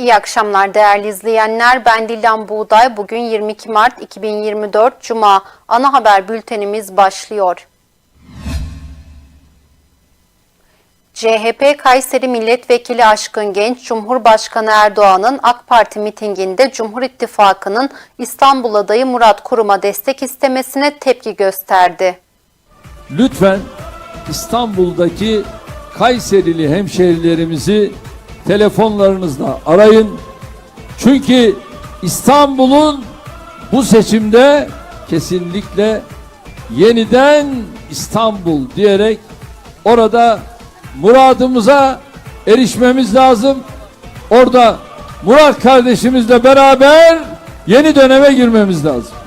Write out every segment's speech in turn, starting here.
İyi akşamlar değerli izleyenler. Ben Dilan Buğday. Bugün 22 Mart 2024 Cuma. Ana haber bültenimiz başlıyor. CHP Kayseri Milletvekili Aşkın Genç, Cumhurbaşkanı Erdoğan'ın AK Parti mitinginde Cumhur İttifakı'nın İstanbul adayı Murat Kurum'a destek istemesine tepki gösterdi. Lütfen İstanbul'daki Kayserili hemşehrilerimizi telefonlarınızla arayın. Çünkü İstanbul'un bu seçimde kesinlikle yeniden İstanbul diyerek orada muradımıza erişmemiz lazım. Orada Murat kardeşimizle beraber yeni döneme girmemiz lazım.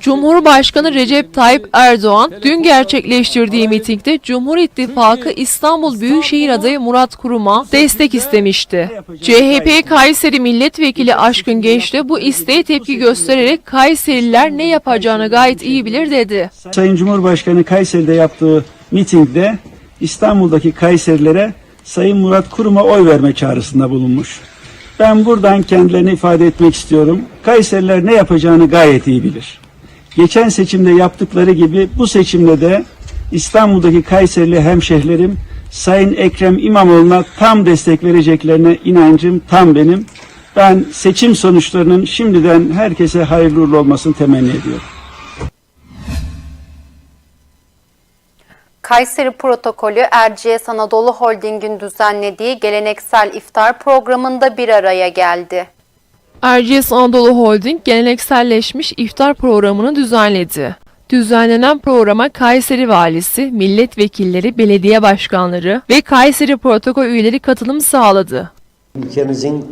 Cumhurbaşkanı Recep Tayyip Erdoğan dün gerçekleştirdiği mitingde Cumhur İttifakı İstanbul Büyükşehir adayı Murat Kurum'a destek istemişti. CHP Kayseri Milletvekili Aşkın Genç de bu isteğe tepki göstererek Kayserililer ne yapacağını gayet iyi bilir dedi. Sayın Cumhurbaşkanı Kayseri'de yaptığı mitingde İstanbul'daki Kayserilere Sayın Murat Kurum'a oy verme çağrısında bulunmuş. Ben buradan kendilerine ifade etmek istiyorum. Kayseriler ne yapacağını gayet iyi bilir. Geçen seçimde yaptıkları gibi bu seçimde de İstanbul'daki Kayserili hemşehrilerim Sayın Ekrem İmamoğlu'na tam destek vereceklerine inancım tam benim. Ben seçim sonuçlarının şimdiden herkese hayırlı uğurlu olmasını temenni ediyorum. Kayseri protokolü Erciyes Anadolu Holding'in düzenlediği geleneksel iftar programında bir araya geldi. Erciyes Anadolu Holding gelenekselleşmiş iftar programını düzenledi. Düzenlenen programa Kayseri Valisi, milletvekilleri, belediye başkanları ve Kayseri Protokol üyeleri katılım sağladı. ülkemizin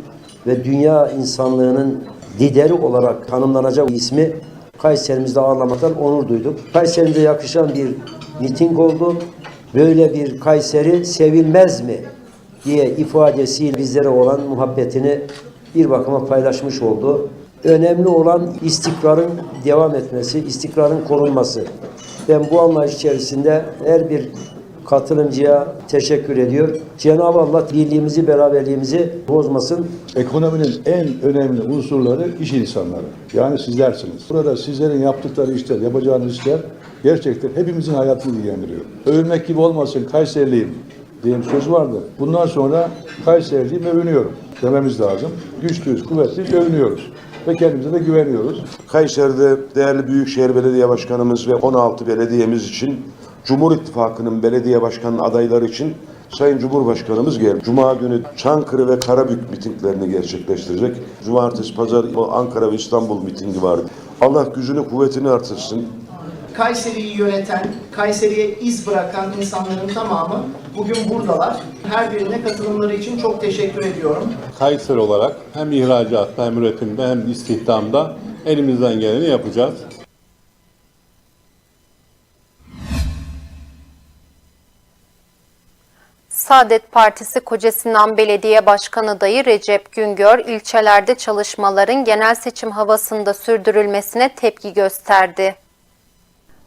ve dünya insanlığının lideri olarak tanımlanacak ismi Kayserimizde ağırlamaktan onur duyduk. Kayserimize yakışan bir miting oldu. Böyle bir Kayseri sevilmez mi diye ifadesiyle bizlere olan muhabbetini bir bakıma paylaşmış oldu. Önemli olan istikrarın devam etmesi, istikrarın korunması. Ben bu anlayış içerisinde her bir katılımcıya teşekkür ediyor. Cenab-ı Allah birliğimizi, beraberliğimizi bozmasın. Ekonominin en önemli unsurları iş insanları. Yani sizlersiniz. Burada sizlerin yaptıkları işler, yapacağınız işler gerçekten hepimizin hayatını ilgilendiriyor. Övünmek gibi olmasın, Kayseriliyim diye bir söz vardı. Bundan sonra Kayseriliyim övünüyorum dememiz lazım. Güçlüyüz, kuvvetliyiz, övünüyoruz. Ve kendimize de güveniyoruz. Kayseri'de değerli Büyükşehir Belediye Başkanımız ve 16 belediyemiz için Cumhur İttifakı'nın belediye başkan adayları için Sayın Cumhurbaşkanımız geldi. Cuma günü Çankırı ve Karabük mitinglerini gerçekleştirecek. Cumartesi, pazar Ankara ve İstanbul mitingi vardı. Allah gücünü, kuvvetini artırsın. Kayseri'yi yöneten, Kayseri'ye iz bırakan insanların tamamı bugün buradalar. Her birine katılımları için çok teşekkür ediyorum. Kayseri olarak hem ihracatta hem üretimde hem istihdamda elimizden geleni yapacağız. Saadet Partisi Kocasinan Belediye Başkan adayı Recep Güngör ilçelerde çalışmaların genel seçim havasında sürdürülmesine tepki gösterdi.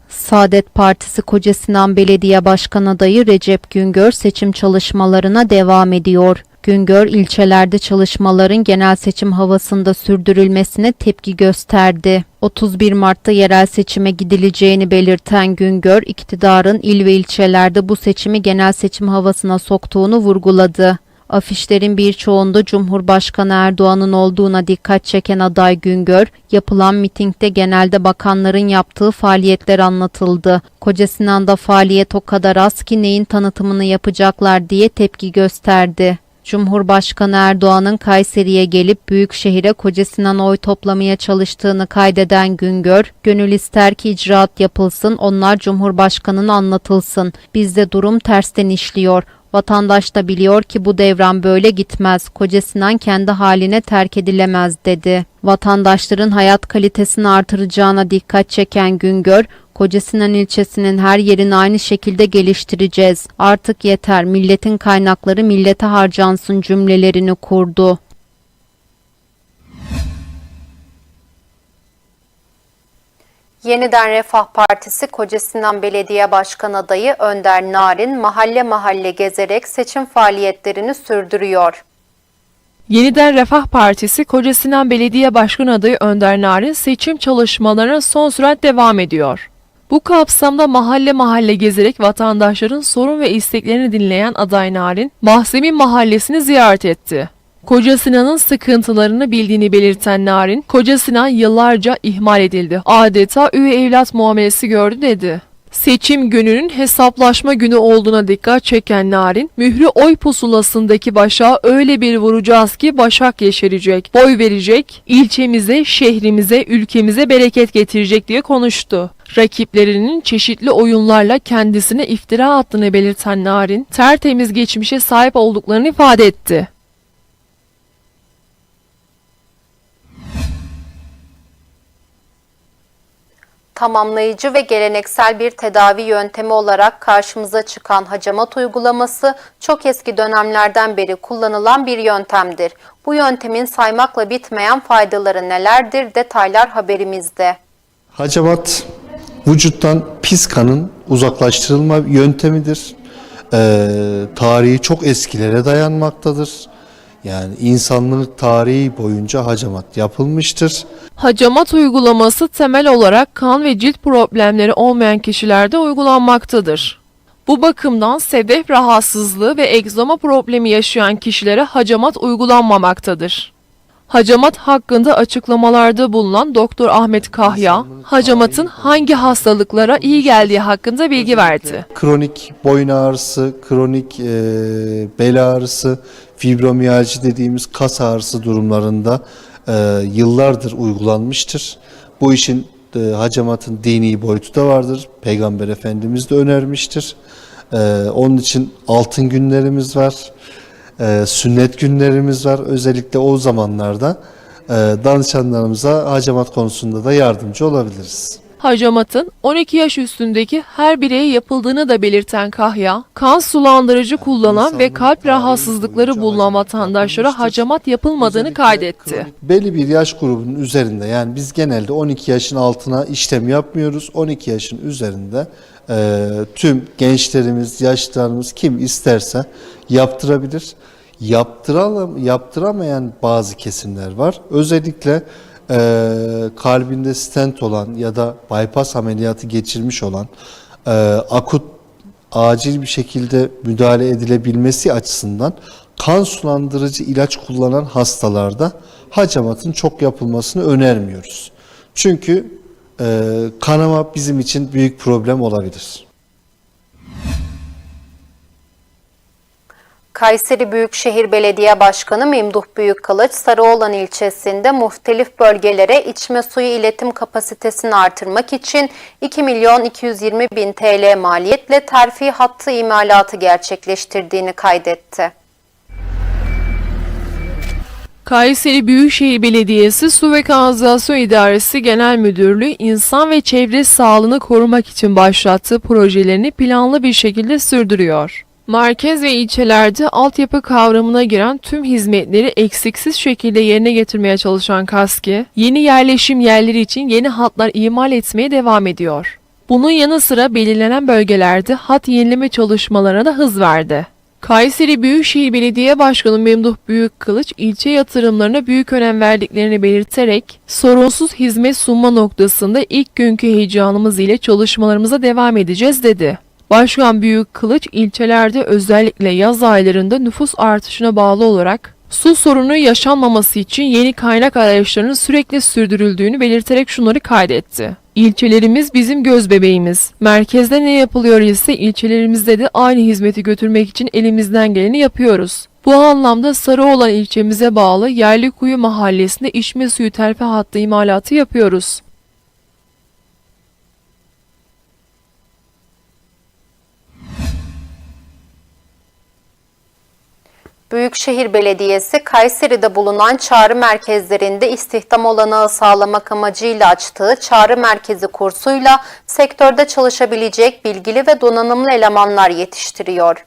Saadet Partisi Kocasinan Belediye Başkan adayı Recep Güngör seçim çalışmalarına devam ediyor. Güngör ilçelerde çalışmaların genel seçim havasında sürdürülmesine tepki gösterdi. 31 Mart'ta yerel seçime gidileceğini belirten Güngör, iktidarın il ve ilçelerde bu seçimi genel seçim havasına soktuğunu vurguladı. Afişlerin birçoğunda Cumhurbaşkanı Erdoğan'ın olduğuna dikkat çeken aday Güngör, yapılan mitingde genelde bakanların yaptığı faaliyetler anlatıldı. Kocasinan'da faaliyet o kadar az ki neyin tanıtımını yapacaklar diye tepki gösterdi. Cumhurbaşkanı Erdoğan'ın Kayseri'ye gelip Büyükşehir'e Kocasinan oy toplamaya çalıştığını kaydeden Güngör, gönül ister ki icraat yapılsın, onlar Cumhurbaşkanı'na anlatılsın. Bizde durum tersten işliyor. Vatandaş da biliyor ki bu devran böyle gitmez. Kocasinan kendi haline terk edilemez dedi. Vatandaşların hayat kalitesini artıracağına dikkat çeken Güngör, Kocasinan ilçesinin her yerini aynı şekilde geliştireceğiz. Artık yeter. Milletin kaynakları millete harcansın cümlelerini kurdu. Yeniden Refah Partisi Kocasinan Belediye Başkan adayı Önder Narin mahalle mahalle gezerek seçim faaliyetlerini sürdürüyor. Yeniden Refah Partisi Koca Sinan Belediye Başkanı adayı Önder Narin seçim çalışmalarına son sürat devam ediyor. Bu kapsamda mahalle mahalle gezerek vatandaşların sorun ve isteklerini dinleyen aday Narin, Mahzemi Mahallesi'ni ziyaret etti. Koca Sinan'ın sıkıntılarını bildiğini belirten Narin, Koca Sinan yıllarca ihmal edildi. Adeta üvey evlat muamelesi gördü dedi. Seçim gününün hesaplaşma günü olduğuna dikkat çeken Narin, mührü oy pusulasındaki başa öyle bir vuracağız ki başak yeşerecek, boy verecek, ilçemize, şehrimize, ülkemize bereket getirecek diye konuştu. Rakiplerinin çeşitli oyunlarla kendisine iftira attığını belirten Narin, tertemiz geçmişe sahip olduklarını ifade etti. Tamamlayıcı ve geleneksel bir tedavi yöntemi olarak karşımıza çıkan hacamat uygulaması çok eski dönemlerden beri kullanılan bir yöntemdir. Bu yöntemin saymakla bitmeyen faydaları nelerdir? Detaylar haberimizde. Hacamat vücuttan pis kanın uzaklaştırılma yöntemidir. Ee, tarihi çok eskilere dayanmaktadır. Yani insanlık tarihi boyunca hacamat yapılmıştır. Hacamat uygulaması temel olarak kan ve cilt problemleri olmayan kişilerde uygulanmaktadır. Bu bakımdan sedef rahatsızlığı ve egzama problemi yaşayan kişilere hacamat uygulanmamaktadır. Hacamat hakkında açıklamalarda bulunan Doktor Ahmet Kahya, hacamatın hangi hastalıklara iyi geldiği hakkında bilgi verdi. Kronik boyun ağrısı, kronik e, bel ağrısı, fibromiyalji dediğimiz kas ağrısı durumlarında e, yıllardır uygulanmıştır. Bu işin e, hacamatın dini boyutu da vardır. Peygamber Efendimiz de önermiştir. E, onun için altın günlerimiz var. e, sünnet günlerimiz var. Özellikle o zamanlarda e, danışanlarımıza hacamat konusunda da yardımcı olabiliriz. Hacamatın 12 yaş üstündeki her bireye yapıldığını da belirten Kahya, kan sulandırıcı kullanan ve kalp rahatsızlıkları bulunan vatandaşlara hacamat yapılmadığını kaydetti. Belli bir yaş grubunun üzerinde yani biz genelde 12 yaşın altına işlem yapmıyoruz. 12 yaşın üzerinde e, tüm gençlerimiz, yaşlılarımız kim isterse yaptırabilir. Yaptıralam, yaptıramayan bazı kesimler var. Özellikle e, kalbinde stent olan ya da bypass ameliyatı geçirmiş olan e, akut acil bir şekilde müdahale edilebilmesi açısından kan sulandırıcı ilaç kullanan hastalarda hacamatın çok yapılmasını önermiyoruz. Çünkü e, kanama bizim için büyük problem olabilir. Kayseri Büyükşehir Belediye Başkanı Memduh Büyükkılıç, Sarıoğlan ilçesinde muhtelif bölgelere içme suyu iletim kapasitesini artırmak için 2 milyon 220 bin TL maliyetle terfi hattı imalatı gerçekleştirdiğini kaydetti. Kayseri Büyükşehir Belediyesi Su ve Kanalizasyon İdaresi Genel Müdürlüğü insan ve çevre sağlığını korumak için başlattığı projelerini planlı bir şekilde sürdürüyor. Merkez ve ilçelerde altyapı kavramına giren tüm hizmetleri eksiksiz şekilde yerine getirmeye çalışan KASKİ, yeni yerleşim yerleri için yeni hatlar imal etmeye devam ediyor. Bunun yanı sıra belirlenen bölgelerde hat yenileme çalışmalarına da hız verdi. Kayseri Büyükşehir Belediye Başkanı Memduh Büyükkılıç ilçe yatırımlarına büyük önem verdiklerini belirterek sorunsuz hizmet sunma noktasında ilk günkü heyecanımız ile çalışmalarımıza devam edeceğiz dedi. Başkan Büyükkılıç ilçelerde özellikle yaz aylarında nüfus artışına bağlı olarak su sorunu yaşanmaması için yeni kaynak arayışlarının sürekli sürdürüldüğünü belirterek şunları kaydetti. İlçelerimiz bizim göz bebeğimiz. Merkezde ne yapılıyor ise ilçelerimizde de aynı hizmeti götürmek için elimizden geleni yapıyoruz. Bu anlamda Sarıoğlan ilçemize bağlı Yerlikuyu mahallesinde içme suyu terfi hattı imalatı yapıyoruz. Büyükşehir Belediyesi Kayseri'de bulunan çağrı merkezlerinde istihdam olanağı sağlamak amacıyla açtığı çağrı merkezi kursuyla sektörde çalışabilecek bilgili ve donanımlı elemanlar yetiştiriyor.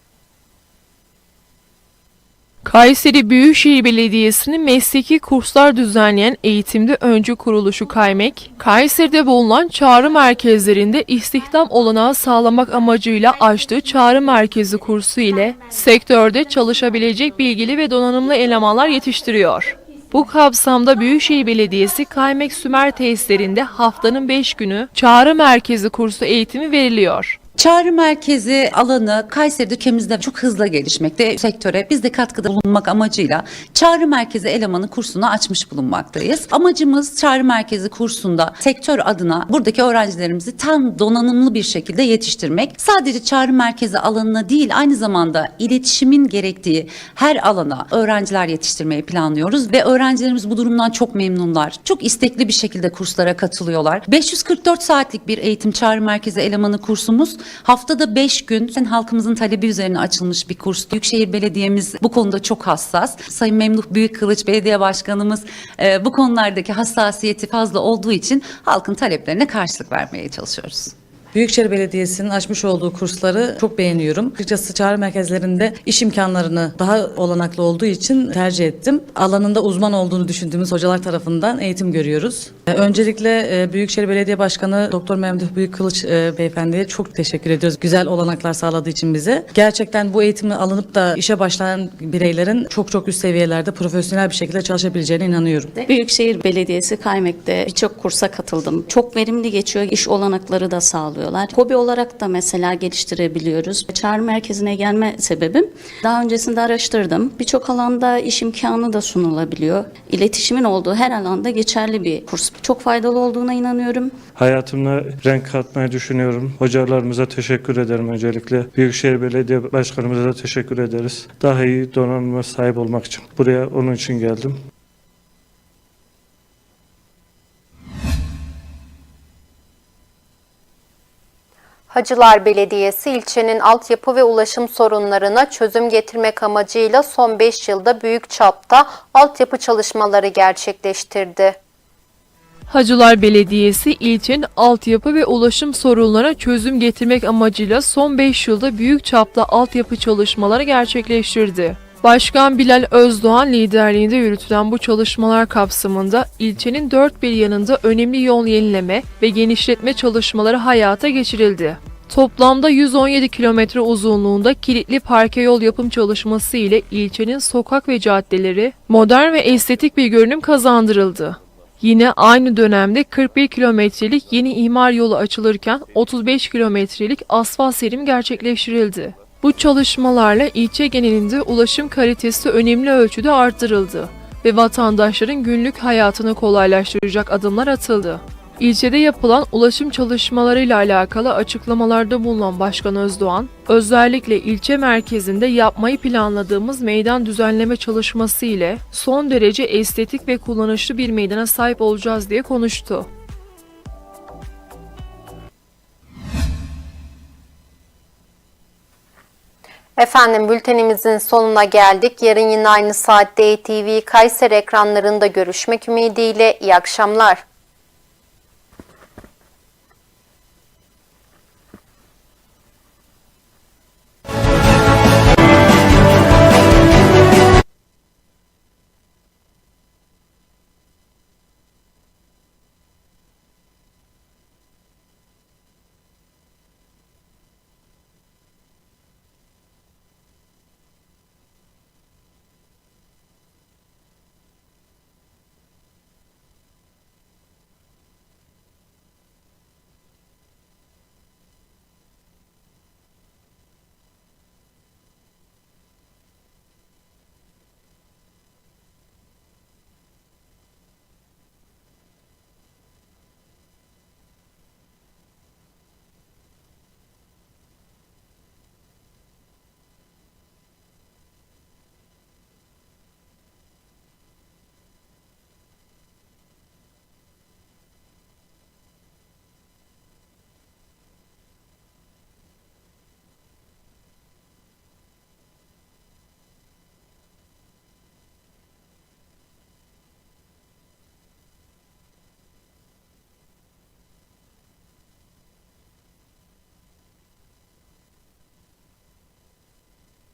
Kayseri Büyükşehir Belediyesi'nin mesleki kurslar düzenleyen eğitimde öncü kuruluşu Kaymek, Kayseri'de bulunan çağrı merkezlerinde istihdam olanağı sağlamak amacıyla açtığı çağrı merkezi kursu ile sektörde çalışabilecek bilgili ve donanımlı elemanlar yetiştiriyor. Bu kapsamda Büyükşehir Belediyesi Kaymek Sümer tesislerinde haftanın 5 günü çağrı merkezi kursu eğitimi veriliyor. Çağrı merkezi alanı Kayseri ülkemizde çok hızla gelişmekte. Sektöre biz de katkıda bulunmak amacıyla çağrı merkezi elemanı kursunu açmış bulunmaktayız. Amacımız çağrı merkezi kursunda sektör adına buradaki öğrencilerimizi tam donanımlı bir şekilde yetiştirmek. Sadece çağrı merkezi alanına değil aynı zamanda iletişimin gerektiği her alana öğrenciler yetiştirmeyi planlıyoruz ve öğrencilerimiz bu durumdan çok memnunlar. Çok istekli bir şekilde kurslara katılıyorlar. 544 saatlik bir eğitim çağrı merkezi elemanı kursumuz haftada 5 gün halkımızın talebi üzerine açılmış bir kurs. Büyükşehir Belediye'miz bu konuda çok hassas. Sayın Memduh Büyükkılıç Belediye Başkanımız e, bu konulardaki hassasiyeti fazla olduğu için halkın taleplerine karşılık vermeye çalışıyoruz. Büyükşehir Belediyesi'nin açmış olduğu kursları çok beğeniyorum. Açıkçası çağrı merkezlerinde iş imkanlarını daha olanaklı olduğu için tercih ettim. Alanında uzman olduğunu düşündüğümüz hocalar tarafından eğitim görüyoruz. Ee, Öncelikle e, Büyükşehir Belediye Başkanı Doktor Memduh Büyükkılıç e, beyefendiye çok teşekkür ediyoruz. Güzel olanaklar sağladığı için bize. Gerçekten bu eğitimi alınıp da işe başlayan bireylerin çok çok üst seviyelerde profesyonel bir şekilde çalışabileceğine inanıyorum. Büyükşehir Belediyesi Kaymek'te birçok kursa katıldım. Çok verimli geçiyor. İş olanakları da sağlıyorlar. Hobi olarak da mesela geliştirebiliyoruz. Çağrı merkezine gelme sebebim daha öncesinde araştırdım. Birçok alanda iş imkanı da sunulabiliyor. İletişimin olduğu her alanda geçerli bir kurs. Çok faydalı olduğuna inanıyorum. Hayatımda renk katmayı düşünüyorum. Hocalarımıza teşekkür ederim öncelikle. Büyükşehir Belediye Başkanımıza da teşekkür ederiz. Daha iyi donanıma sahip olmak için. Buraya onun için geldim. Hacılar Belediyesi ilçenin altyapı ve ulaşım sorunlarına çözüm getirmek amacıyla son 5 yılda büyük çapta altyapı çalışmaları gerçekleştirdi. Hacılar Belediyesi ilçenin altyapı ve ulaşım sorunlarına çözüm getirmek amacıyla son 5 yılda büyük çapta altyapı çalışmaları gerçekleştirdi. Başkan Bilal Özdoğan liderliğinde yürütülen bu çalışmalar kapsamında ilçenin dört bir yanında önemli yol yenileme ve genişletme çalışmaları hayata geçirildi. Toplamda 117 kilometre uzunluğunda kilitli parke yol yapım çalışması ile ilçenin sokak ve caddeleri modern ve estetik bir görünüm kazandırıldı. Yine aynı dönemde 41 kilometrelik yeni imar yolu açılırken 35 kilometrelik asfalt serim gerçekleştirildi. Bu çalışmalarla ilçe genelinde ulaşım kalitesi önemli ölçüde arttırıldı ve vatandaşların günlük hayatını kolaylaştıracak adımlar atıldı. İlçede yapılan ulaşım çalışmalarıyla alakalı açıklamalarda bulunan Başkan Özdoğan, özellikle ilçe merkezinde yapmayı planladığımız meydan düzenleme çalışması ile son derece estetik ve kullanışlı bir meydana sahip olacağız diye konuştu. Efendim bültenimizin sonuna geldik. Yarın yine aynı saatte ATV Kayseri ekranlarında görüşmek ümidiyle. İyi akşamlar.